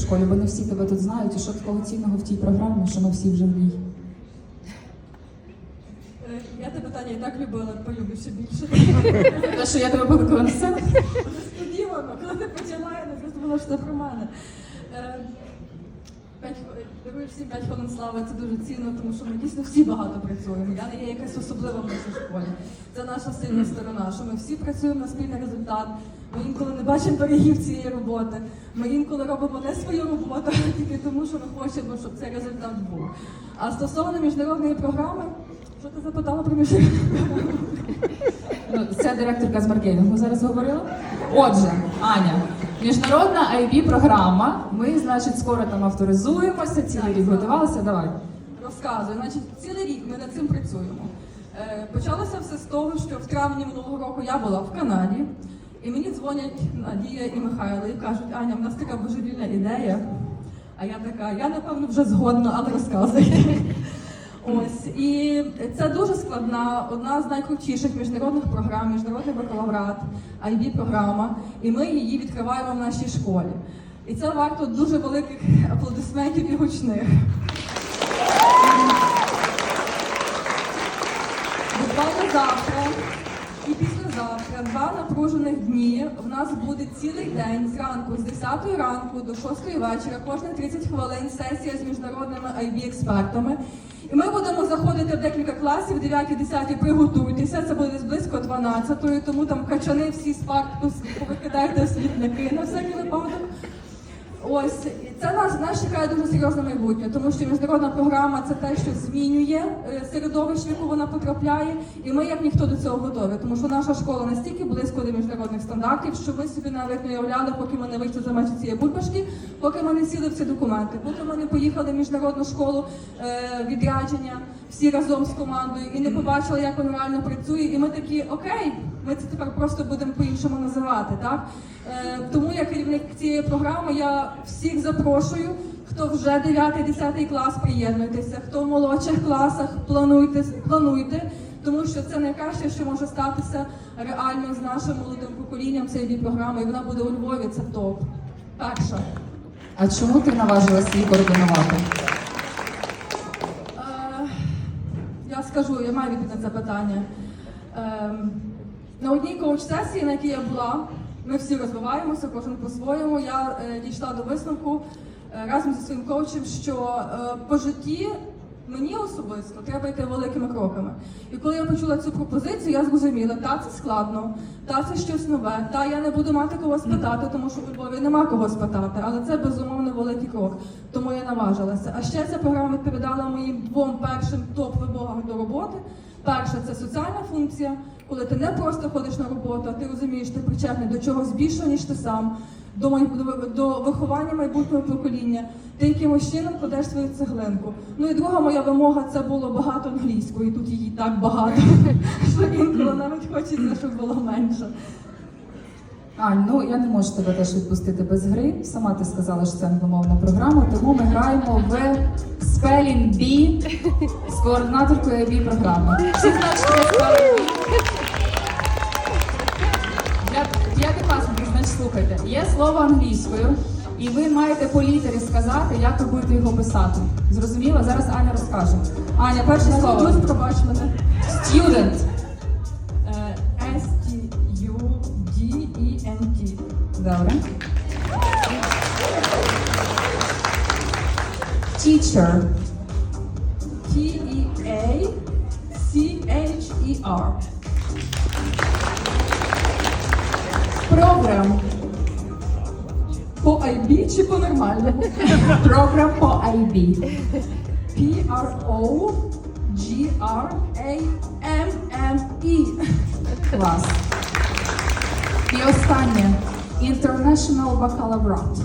школі, бо не всі тебе тут знають. І що такого цінного в тій програмі, що ми всі вже в ній. Е, Я те питання і так любила, полюблю ще більше. Те, що я тебе покликала на сцену. Несподівано, коли ти почала, я не просто була що це про мене. П'ять хвилин- всім 5 хвилин слави, це дуже цінно, тому що ми дійсно всі багато працюємо. Я не є якась особлива в нашій школі. Це наша сильна сторона, що ми всі працюємо на спільний результат. Ми інколи не бачимо берегів цієї роботи. Ми інколи робимо не свою роботу, а тільки тому, що ми хочемо, щоб цей результат був. А стосовно міжнародної програми, що ти запитала про міжнародну програму? Ну, Це директорка з маркетингу зараз говорила. Отже, Аня, міжнародна IB програма. Ми, значить, скоро там авторизуємося, цілий рік готувалися. Давай. Розказую, значить, цілий рік ми над цим працюємо. Е, почалося все з того, що в травні минулого року я була в Канаді, і мені дзвонять Надія і Михайло і кажуть, Аня, в нас така божевільна ідея. А я така, я напевно вже згодна, але розказуй. Ось і це дуже складна, одна з найкрутіших міжнародних програм, міжнародний бакалаврат, IB програма, і ми її відкриваємо в нашій школі. І це варто дуже великих аплодисментів і гучних. І два напружених дні. В нас буде цілий день зранку з 10 ранку до 6 вечора, кожні 30 хвилин сесія з міжнародними IB-експертами. І ми будемо заходити в декілька класів, 9-10 приготуйтеся, це буде близько 12-ї, тому там качани всі з парку повикидайте в на всякий випадок. Ось це нас нас чекає дуже серйозне майбутнє, тому що міжнародна програма це те, що змінює е, середовище, в яку вона потрапляє, і ми як ніхто до цього готові, тому що наша школа настільки близько до міжнародних стандартів, що ми собі навіть не уявляли, поки ми не вийшли за межі цієї бульбашки, поки ми не сіли в ці документи, поки ми не поїхали в міжнародну школу е, відрядження всі разом з командою і не побачили, як воно реально працює. І ми такі, окей, ми це тепер просто будемо по-іншому називати. Так? Е, тому я керівник цієї програми, я всіх запрошую, хто вже 9-10 клас, приєднуйтеся, хто в молодших класах, плануйте, плануйте, тому що це найкраще, що може статися реально з нашим молодим поколінням цієї програми, і вона буде у Львові, це топ. Перша. А чому ти наважилась її координувати? Е, Я скажу, я маю відповідь на це питання. Ем, На одній коуч-сесії, на якій я була, ми всі розвиваємося, кожен по-своєму. Я е, дійшла до висновку е, разом зі своїм коучем, що е, по житті мені особисто треба йти великими кроками. І коли я почула цю пропозицію, я зрозуміла, та це складно, та це щось нове, та я не буду мати кого спитати, тому що у Львові нема кого спитати, але це безумовно великий крок. Тому я наважилася. А ще ця програма відповідала моїм двом першим роботи. Перша це соціальна функція, коли ти не просто ходиш на роботу, а ти розумієш, ти причетний до чогось більшого, ніж ти сам, до, до, виховання майбутнього покоління. Ти якимось чином кладеш свою цеглинку. Ну і друга моя вимога це було багато англійської. Тут її так багато, що інколи навіть хочеться, щоб було менше. Ань, ну я не можу тебе теж відпустити без гри. Сама ти сказала, що це англомовна програма, тому ми граємо в Spelling Bee з координаторкою IB програми. Всі знають, що таке Spelling Bee? Для п'ятикласників, значить, слухайте, є слово англійською, і ви маєте по літері сказати, як ви будете його писати. Зрозуміло? Зараз Аня розкаже. Аня, перше слово. Пробач мене. Student. Добре. Teacher. T-E-A-C-H-E-R. Program. По IB чи по нормальному? Program по IB. P-R-O-G-R-A-M-M-E. Клас. І останнє. International Baccalaureate.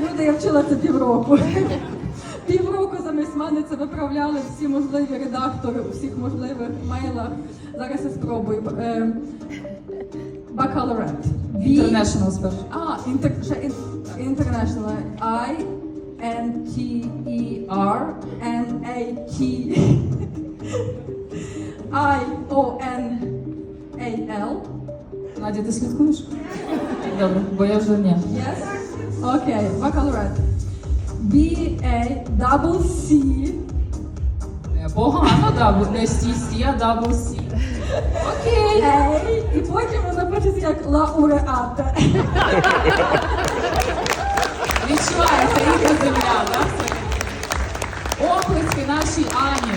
Люди, я вчила це півроку. Півроку замість мене це виправляли всі можливі редактори у всіх можливих мейлах. Зараз я спробую. Е, B- International спершу. А, інтер, international. I N T E R N A T I O N A L. Надя, ти слідкуєш? Добре, бо я вже ні. Окей, бакалаврат. B-A double C Погано, дабл, не сі-сі, а дабл сі. Окей. І потім вона пишеться як лауреата. Відчувається рідна земля, так? Оплески нашій Ані.